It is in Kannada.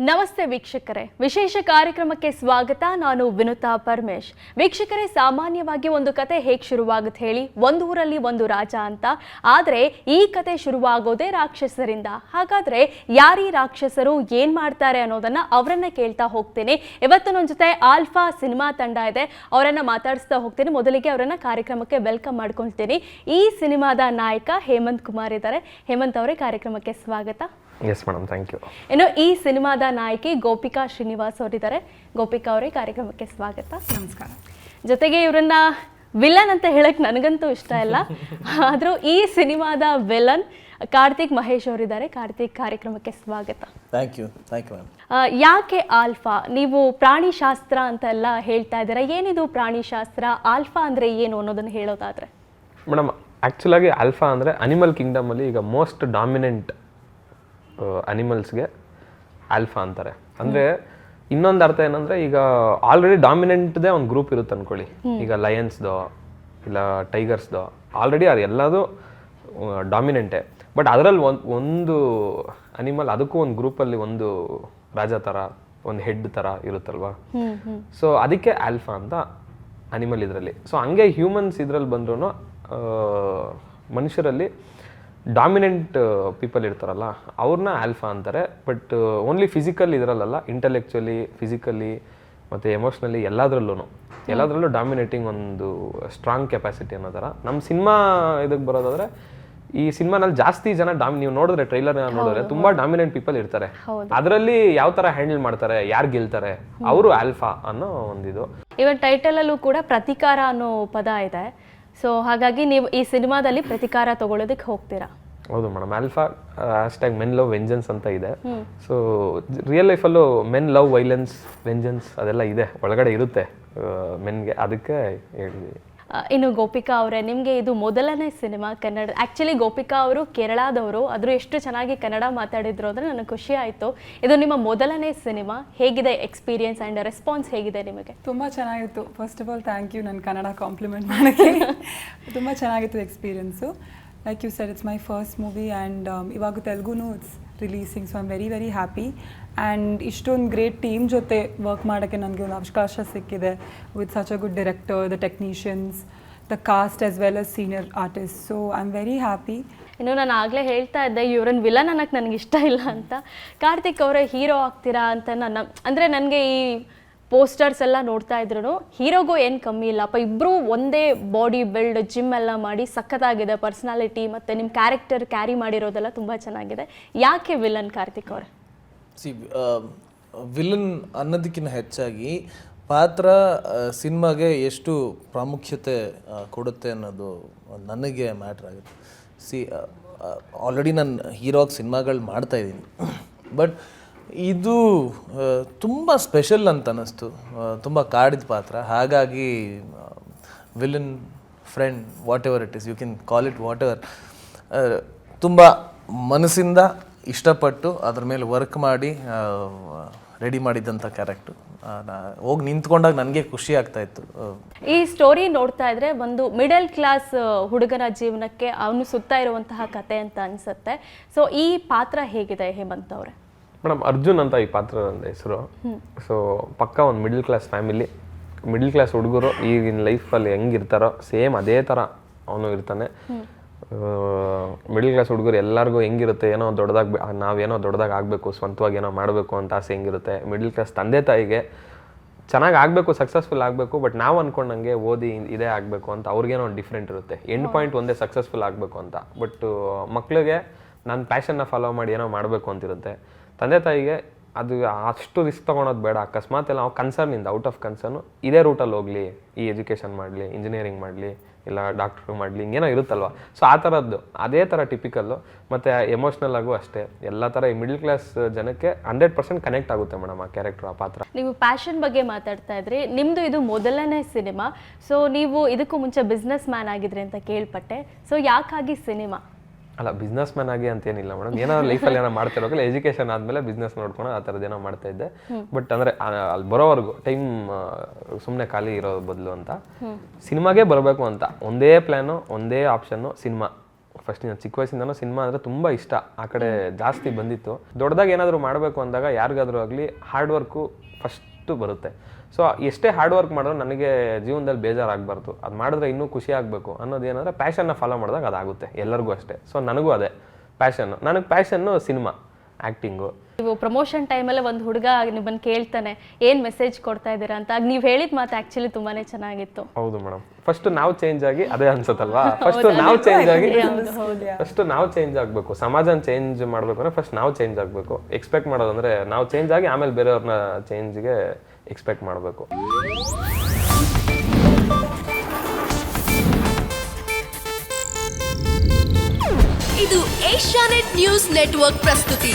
ನಮಸ್ತೆ ವೀಕ್ಷಕರೇ. ವಿಶೇಷ ಕಾರ್ಯಕ್ರಮಕ್ಕೆ ಸ್ವಾಗತ. ನಾನು ವಿನುತಾ ಪರಮೇಶ್. ವೀಕ್ಷಕರೇ, ಸಾಮಾನ್ಯವಾಗಿ ಒಂದು ಕತೆ ಹೇಗೆ ಶುರುವಾಗುತ್ತೆ ಹೇಳಿ. ಒಂದು ಊರಲ್ಲಿ ಒಂದು ರಾಜ ಅಂತ. ಆದರೆ, ಈ ಕತೆ ಶುರುವಾಗೋದೇ ರಾಕ್ಷಸರಿಂದ. ಹಾಗಾದ್ರೆ, ಯಾರೀ ರಾಕ್ಷಸರು, ಏನು ಮಾಡ್ತಾರೆ ಅನ್ನೋದನ್ನ ಅವರನ್ನ ಕೇಳ್ತಾ ಹೋಗ್ತೀನಿ. ಇವತ್ತು ನನ್ನ ಜೊತೆ ಆಲ್ಫಾ ಸಿನಿಮಾ ತಂಡ ಇದೆ. ಅವರನ್ನು ಮಾತಾಡಿಸ್ತಾ ಹೋಗ್ತೀನಿ. ಮೊದಲಿಗೆ ಅವರನ್ನು ಕಾರ್ಯಕ್ರಮಕ್ಕೆ ವೆಲ್ಕಮ್ ಮಾಡ್ಕೊಳ್ತೀನಿ. ಈ ಸಿನಿಮಾದ ನಾಯಕ ಹೇಮಂತ್ ಕುಮಾರ್ ಇದ್ದಾರೆ. ಹೇಮಂತ್ ಅವರೇ ಕಾರ್ಯಕ್ರಮಕ್ಕೆ ಸ್ವಾಗತ. ಎಸ್ ಮೇಡಮ್ ಥ್ಯಾಂಕ್ ಯು ಇನ್ನು ಈ ಸಿನಿಮಾದ ನಾಯಕಿ ಗೋಪಿಕಾ ಶ್ರೀನಿವಾಸ್ ಅವರಿದ್ದಾರೆ. ಗೋಪಿಕಾ ಅವರೇ ಕಾರ್ಯಕ್ರಮಕ್ಕೆ ಸ್ವಾಗತ. ನಮಸ್ಕಾರ. ಜೊತೆಗೆ ಇವರನ್ನ ವಿಲನ್ ಅಂತ ಹೇಳಕ್ ನನಗಂತೂ ಇಷ್ಟ ಇಲ್ಲ. ಆದರೂ ಈ ಸಿನಿಮಾದ ವಿಲನ್ ಕಾರ್ತಿಕ್ ಮಹೇಶ್ ಅವರಿದ್ದಾರೆ. ಕಾರ್ತಿಕ್ ಕಾರ್ಯಕ್ರಮಕ್ಕೆ ಸ್ವಾಗತ. Thank you thank you ma'am ಯಾಕೆ ಆಲ್ಫಾ? ನೀವು ಪ್ರಾಣಿಶಾಸ್ತ್ರ ಅಂತ ಎಲ್ಲ ಹೇಳ್ತಾ ಇದ್ದೀರಾ. ಏನಿದು ಪ್ರಾಣಿ ಶಾಸ್ತ್ರ? ಆಲ್ಫಾ ಅಂದ್ರೆ ಏನು ಅನ್ನೋದನ್ನ ಹೇಳೋದಾದ್ರೆ. ಮೇಡಮ್ ಆ್ಯಕ್ಚುಲಾಗಿ ಆಲ್ಫಾ ಅಂದ್ರೆ ಅನಿಮಲ್ ಕಿಂಗ್ಡಮ್ ಅಲ್ಲಿ ಈಗ ಮೋಸ್ಟ್ ಡಾಮಿನೆಂಟ್ ಅನಿಮಲ್ಸ್ಗೆ ಆಲ್ಫಾ ಅಂತಾರೆ. ಅಂದರೆ ಇನ್ನೊಂದು ಅರ್ಥ ಏನಂದರೆ ಈಗ ಆಲ್ರೆಡಿ ಡಾಮಿನೆಂಟ್ದೇ ಒಂದು ಗ್ರೂಪ್ ಇರುತ್ತೆ ಅನ್ಕೊಳ್ಳಿ. ಈಗ ಲಯನ್ಸ್ದು ಇಲ್ಲ ಟೈಗರ್ಸ್ದು ಆಲ್ರೆಡಿ ಅದು ಎಲ್ಲದೂ ಡಾಮಿನೆಂಟೇ ಬಟ್ ಅದರಲ್ಲಿ ಒಂದು ಒಂದು ಅನಿಮಲ್ ಅದಕ್ಕೂ ಒಂದು ಗ್ರೂಪಲ್ಲಿ ಒಂದು ರಾಜ ಥರ ಒಂದು ಹೆಡ್ ಥರ ಇರುತ್ತಲ್ವಾ? ಸೊ ಅದಕ್ಕೆ ಆಲ್ಫಾ ಅಂತ ಅನಿಮಲ್ ಇದರಲ್ಲಿ. ಸೊ ಹಂಗೆ ಹ್ಯೂಮನ್ಸ್ ಇದರಲ್ಲಿ ಬಂದ್ರೂ ಮನುಷ್ಯರಲ್ಲಿ ಡಾಮಿನೆಂಟ್ ಪೀಪಲ್ ಇರ್ತಾರಲ್ಲ ಅವ್ರನ್ನ ಆಲ್ಫಾ ಅಂತಾರೆ. ಬಟ್ ಓನ್ಲಿ ಫಿಸಿಕಲ್ ಇದರಲ್ಲ ಇಂಟೆಲೆಕ್ಚುಲಿ ಫಿಸಿಕಲಿ ಮತ್ತು ಎಮೋಷ್ನಲಿ ಎಲ್ಲದರಲ್ಲೂ ಎಲ್ಲದರಲ್ಲೂ ಡಾಮಿನೇಟಿಂಗ್ ಒಂದು ಸ್ಟ್ರಾಂಗ್ ಕೆಪಾಸಿಟಿ ಅನ್ನೋ ಥರ. ನಮ್ಮ ಸಿನಿಮಾ ಇದಕ್ಕೆ ಬರೋದಾದರೆ ಈ ಸಿನಿಮಾನಲ್ಲಿ ಜಾಸ್ತಿ ಜನ ಡಾಮಿ ನೀವು ನೋಡಿದ್ರೆ ಟ್ರೈಲರ್ ನೋಡಿದ್ರೆ ತುಂಬಾ ಡಾಮಿನೆಂಟ್ ಪೀಪಲ್ ಇರ್ತಾರೆ. ಅದರಲ್ಲಿ ಯಾವ ತರ ಹ್ಯಾಂಡಲ್ ಮಾಡ್ತಾರೆ ಯಾರು ಗೆಲ್ತಾರೆ ಅವರು ಆಲ್ಫಾ ಅನ್ನೋ ಒಂದಿದು. ಇವನ್ ಟೈಟಲ್ ಅಲ್ಲೂ ಕೂಡ ಪ್ರತಿಕಾರ ಅನ್ನೋ ಪದ ಇದೆ. ಸೊ ಹಾಗಾಗಿ ನೀವು ಈ ಸಿನಿಮಾದಲ್ಲಿ ಪ್ರತಿಕಾರ ತಗೊಳ್ಳೋದಕ್ಕೆ ಹೋಗ್ತೀರಾ? ಹೌದು madam. Alpha hashtag men love vengeance ಅಂತ ಇದೆ. ಸೊ ರಿಯಲ್ ಲೈಫಲ್ಲೂ ಮೆನ್ ಲವ್ ವೈಲೆನ್ಸ್ ವೆಂಜನ್ಸ್ ಅದೆಲ್ಲ ಇದೆ. ಒಳಗಡೆ ಇರುತ್ತೆ ಮೆನ್ಗೆ ಅದಕ್ಕೆ ಹೇಳಿದ್ವಿ ಇನ್ನು ಗೋಪಿಕಾ ಅವರೇ, ನಿಮಗೆ ಇದು ಮೊದಲನೇ ಸಿನಿಮಾ ಕನ್ನಡ ಆ್ಯಕ್ಚುಲಿ ಗೋಪಿಕಾ ಅವರು ಕೇರಳದವರು, ಆದರೂ ಎಷ್ಟು ಚೆನ್ನಾಗಿ ಕನ್ನಡ ಮಾತಾಡಿದ್ರು ಅಂದರೆ ನನಗೆ ಖುಷಿ ಆಯಿತು. ಇದು ನಿಮ್ಮ ಮೊದಲನೇ ಸಿನಿಮಾ, ಹೇಗಿದೆ ಎಕ್ಸ್ಪೀರಿಯನ್ಸ್ ಆ್ಯಂಡ್ ರೆಸ್ಪಾನ್ಸ್ ಹೇಗಿದೆ ನಿಮಗೆ? ತುಂಬ ಚೆನ್ನಾಗಿತ್ತು. First of all thank you ನನ್ನ ಕನ್ನಡ ಕಾಂಪ್ಲಿಮೆಂಟ್ ಮಾಡೋಕ್ಕೆ. ತುಂಬ ಚೆನ್ನಾಗಿತ್ತು experience like you sir it's my first movie and ಇವಾಗ ತೆಲುಗುನು it's releasing so I'm very very happy and ಇಷ್ಟೊಂದು ಗ್ರೇಟ್ ಟೀಮ್ ಜೊತೆ ವರ್ಕ್ ಮಾಡೋಕ್ಕೆ ನನಗೆ ಒಂದು ಅವಕಾಶ ಸಿಕ್ಕಿದೆ with such a good director the technicians the cast as well as senior artist so I am very happy ಇನ್ನು ನಾನು ಆಗಲೇ ಹೇಳ್ತಾ ಇದ್ದೆ ಇವ್ರನ್ನ ವಿಲನ್ ಅನ್ನಕ್ಕೆ ನನಗೆ ಇಷ್ಟ ಇಲ್ಲ ಅಂತ. ಕಾರ್ತಿಕ್ ಅವರೇ ಹೀರೋ ಆಗ್ತೀರಾ ಅಂತ ನನ್ನ, ಅಂದರೆ ನನಗೆ ಈ ಪೋಸ್ಟರ್ಸ್ ಎಲ್ಲ ನೋಡ್ತಾ ಇದ್ರು ಹೀರೋಗೂ ಏನು ಕಮ್ಮಿ ಇಲ್ಲಪ್ಪ ಇಬ್ಬರು ಒಂದೇ ಬಾಡಿ ಬಿಲ್ಡ್ ಜಿಮ್ ಎಲ್ಲ ಮಾಡಿ ಸಖತ್ತಾಗಿದೆ ಪರ್ಸ್ನಾಲಿಟಿ ಮತ್ತು ನಿಮ್ಮ ಕ್ಯಾರೆಕ್ಟರ್ ಕ್ಯಾರಿ ಮಾಡಿರೋದೆಲ್ಲ ತುಂಬ ಚೆನ್ನಾಗಿದೆ. ಯಾಕೆ ವಿಲನ್ ಕಾರ್ತಿಕ್ ಅವ್ರೆ? ಸಿ ವಿಲನ್ ಅನ್ನೋದಕ್ಕಿಂತ ಹೆಚ್ಚಾಗಿ ಪಾತ್ರ ಸಿನಿಮಾಗೆ ಎಷ್ಟು ಪ್ರಾಮುಖ್ಯತೆ ಕೊಡುತ್ತೆ ಅನ್ನೋದು ನನಗೆ ಮ್ಯಾಟ್ರ್ ಆಗುತ್ತೆ. ಸಿ ಆಲ್ರೆಡಿ ನಾನು ಹೀರೋಗಿ ಸಿನಿಮಾಗಳು ಮಾಡ್ತಾ ಇದ್ದೀನಿ. ಬಟ್ ಇದು ತುಂಬ ಸ್ಪೆಷಲ್ ಅಂತ ಅನ್ನಿಸ್ತು. ತುಂಬ ಕಾಡಿದ ಪಾತ್ರ. ಹಾಗಾಗಿ villain friend whatever it is you can call it whatever ತುಂಬ ಮನಸ್ಸಿಂದ ಇಷ್ಟಪಟ್ಟು ಅದ್ರ ಮೇಲೆ ವರ್ಕ್ ಮಾಡಿ ರೆಡಿ ಮಾಡಿದ್ದಂಥ ಕ್ಯಾರೆಕ್ಟು ಹೋಗಿ ನಿಂತ್ಕೊಂಡಾಗ ನನಗೆ ಖುಷಿ ಆಗ್ತಾ ಇತ್ತು. ಈ ಸ್ಟೋರಿ ನೋಡ್ತಾ ಇದ್ರೆ ಒಂದು ಮಿಡಲ್ ಕ್ಲಾಸ್ ಹುಡುಗನ ಜೀವನಕ್ಕೆ ಅವನು ಸುತ್ತಾ ಇರುವಂತಹ ಕತೆ ಅಂತ ಅನ್ಸುತ್ತೆ. ಸೊ ಈ ಪಾತ್ರ ಹೇಗಿದೆ ಹೇಮಂತ್ ಅವರೇ? ಮೇಡಮ್, ಅರ್ಜುನ್ ಅಂತ ಈ ಪಾತ್ರ ನನ್ನ ಹೆಸರು. ಸೊ ಪಕ್ಕ ಒಂದು middle class family middle class ಹುಡುಗರು, ಈಗಿನ ಲೈಫಲ್ಲಿ ಹೆಂಗಿರ್ತಾರೋ ಸೇಮ್ ಅದೇ ಥರ ಅವನು ಇರ್ತಾನೆ. ಮಿಡಲ್ ಕ್ಲಾಸ್ ಹುಡುಗರು ಎಲ್ಲರಿಗೂ ಹೆಂಗಿರುತ್ತೆ, ಏನೋ ದೊಡ್ಡದಾಗಿ ನಾವೇನೋ ದೊಡ್ಡದಾಗಿ ಆಗಬೇಕು, ಸ್ವಂತವಾಗಿ ಏನೋ ಮಾಡಬೇಕು ಅಂತ ಆಸೆ ಹೆಂಗಿರುತ್ತೆ. ಮಿಡಲ್ ಕ್ಲಾಸ್ ತಂದೆ ತಾಯಿಗೆ ಚೆನ್ನಾಗಿ ಆಗಬೇಕು ಸಕ್ಸಸ್ಫುಲ್ ಆಗಬೇಕು ಬಟ್ ನಾವು ಅಂದ್ಕೊಂಡಂಗೆ ಓದಿ ಇದೇ ಆಗಬೇಕು ಅಂತ ಅವ್ರಿಗೇನೋ ಒಂದು ಡಿಫ್ರೆಂಟ್ ಇರುತ್ತೆ. ಎಂಡ್ ಪಾಯಿಂಟ್ ಒಂದೇ ಸಕ್ಸಸ್ಫುಲ್ ಆಗಬೇಕು ಅಂತ. ಬಟ್ ಮಕ್ಕಳಿಗೆ ನನ್ನ ಪ್ಯಾಷನ್ನ ಫಾಲೋ ಮಾಡಿ ಏನೋ ಮಾಡಬೇಕು ಅಂತಿರುತ್ತೆ. ತಂದೆ ತಾಯಿಗೆ ಅದು ಅಷ್ಟು ರಿಸ್ಕ್ ತೊಗೊಳೋದು ಬೇಡ. ಅಕಸ್ಮಾತ್ ಎಲ್ಲ ನಾವು ಕನ್ಸರ್ನಿಂದ ಔಟ್ ಆಫ್ ಕನ್ಸರ್ನು ಇದೇ ರೂಟಲ್ಲಿ ಹೋಗಲಿ, ಈ ಎಜುಕೇಷನ್ ಮಾಡಲಿ ಇಂಜಿನಿಯರಿಂಗ್ ಮಾಡಲಿ, ಇಲ್ಲ ಡಾಕ್ಟ್ರು ಮಾಡಲಿ, ಹಿಂಗೇನೋ ಇರುತ್ತಲ್ವ? ಸೊ ಆ ಥರದ್ದು ಅದೇ ಥರ ಟಿಪಿಕಲ್ಲು ಮತ್ತು ಎಮೋಷ್ನಲ್ ಆಗು ಅಷ್ಟೇ. ಎಲ್ಲ ಥರ ಈ ಮಿಡ್ಲ್ ಕ್ಲಾಸ್ ಜನಕ್ಕೆ ಹಂಡ್ರೆಡ್ ಪರ್ಸೆಂಟ್ ಕನೆಕ್ಟ್ ಆಗುತ್ತೆ ಮೇಡಮ್ ಆ ಕ್ಯಾರೆಕ್ಟರ್ ಆ ಪಾತ್ರ. ನೀವು ಪ್ಯಾಷನ್ ಬಗ್ಗೆ ಮಾತಾಡ್ತಾ ಇದ್ರಿ. ನಿಮ್ಮದು ಇದು ಮೊದಲನೇ ಸಿನಿಮಾ ಸೊ ನೀವು ಇದಕ್ಕೂ ಮುಂಚೆ ಬಿಸ್ನೆಸ್ ಮ್ಯಾನ್ ಆಗಿದ್ರಿ ಅಂತ ಕೇಳ್ಪಟ್ಟೆ. ಸೊ ಯಾಕಾಗಿ ಸಿನಿಮಾ ಅಲ್ಲ ಬಿಸ್ನೆಸ್ ಮ್ಯಾನ್ ಆಗಿ ಅಂತೇನಿಲ್ಲ ಮೇಡಮ್ ಏನೋ ಲೈಫಲ್ಲಿ ಏನೋ ಮಾಡ್ತಿರೋಲ್ಲ ಎಜುಕೇಶನ್ ಆದಮೇಲೆ ಬಿಸ್ನೆಸ್ ನೋಡ್ಕೊಂಡು ಆ ಥರದ್ದು ಏನೋ ಮಾಡ್ತಾ ಇದ್ದೆ. ಬಟ್ ಅಂದರೆ ಅಲ್ಲಿ ಬರೋವರೆಗೂ ಟೈಮ್ ಸುಮ್ಮನೆ ಖಾಲಿ ಇರೋ ಬದಲು ಅಂತ. ಸಿನಿಮಾಗೆ ಬರಬೇಕು ಅಂತ. ಒಂದೇ ಪ್ಲ್ಯಾನು ಒಂದೇ ಆಪ್ಷನ್ನು ಸಿನಿಮಾ. ಫಸ್ಟ್ ನಾನು ಚಿಕ್ಕ ವಯಸ್ಸಿಂದನೂ ಸಿನಿಮಾ ಅಂದರೆ ತುಂಬ ಇಷ್ಟ. ಆ ಕಡೆ ಜಾಸ್ತಿ ಬಂದಿತ್ತು. ದೊಡ್ಡದಾಗಿ ಏನಾದರೂ ಮಾಡಬೇಕು ಅಂದಾಗ ಯಾರಿಗಾದರೂ ಆಗಲಿ ಹಾರ್ಡ್ ವರ್ಕು ಫಸ್ಟು ಬರುತ್ತೆ. ಸೊ ಎಷ್ಟೇ ಹಾರ್ಡ್ ವರ್ಕ್ ಮಾಡಿದ್ರು ನನಗೆ ಜೀವನದಲ್ಲಿ ಬೇಜಾರಾಗಬಾರ್ದು. ಅದು ಮಾಡಿದ್ರೆ ಇನ್ನೂ ಖುಷಿ ಆಗಬೇಕು ಅನ್ನೋದು ಏನಂದರೆ ಪ್ಯಾಷನ್ನ ಫಾಲೋ ಮಾಡಿದಾಗ ಅದಾಗುತ್ತೆ ಎಲ್ಲರಿಗೂ ಅಷ್ಟೇ. ಸೊ ನನಗೂ ಅದೇ ಪ್ಯಾಷನ್ನು ನನಗೆ ಪ್ಯಾಷನ್ನು ಸಿನಿಮಾ ಆ್ಯಕ್ಟಿಂಗು ನೀವು ಪ್ರಮೋಷನ್ ಟೈಮಲ್ಲೇ ಒಂದು ಹುಡುಗ ನಿಮ್ಮನ್ನು ಕೇಳ್ತಾನೆ ಏನು ಮೆಸೇಜ್ ಕೊಡ್ತಾ ಇದ್ದೀರಾ? ಅಂತ. ಆಗ ನೀವು ಹೇಳಿದ ಮಾತು ಆ್ಯಕ್ಚುಲಿ ತುಂಬಾನೇ ಚೆನ್ನಾಗಿತ್ತು. ಹೌದು ಮೇಡಮ್ ಫಸ್ಟ್ ನಾವು ಚೇಂಜ್ ಆಗಿ ಅದೇ ಅನ್ಸುತ್ತಲ್ವಾ? ಫಸ್ಟ್ ನಾವು ಚೇಂಜ್ ಆಗಿ ಫಸ್ಟ್ ನಾವು ಚೇಂಜ್ ಆಗಬೇಕು. ಸಮಾಜನ ಚೇಂಜ್ ಮಾಡಬೇಕು ಅಂದ್ರೆ ಫಸ್ಟ್ ನಾವು ಚೇಂಜ್ ಆಗಬೇಕು. ಎಕ್ಸ್ಪೆಕ್ಟ್ ಮಾಡೋದಂದ್ರೆ ನಾವು ಚೇಂಜ್ ಆಗಿ ಆಮೇಲೆ ಬೇರೆಯವ್ರನ್ನ ಚೇಂಜ್ಗೆ ಎಕ್ಸ್ಪೆಕ್ಟ್ ಮಾಡಬೇಕು. ಇದು ಏಷ್ಯಾನೆಟ್ ನ್ಯೂಸ್ ನೆಟ್ವರ್ಕ್ ಪ್ರಸ್ತುತಿ.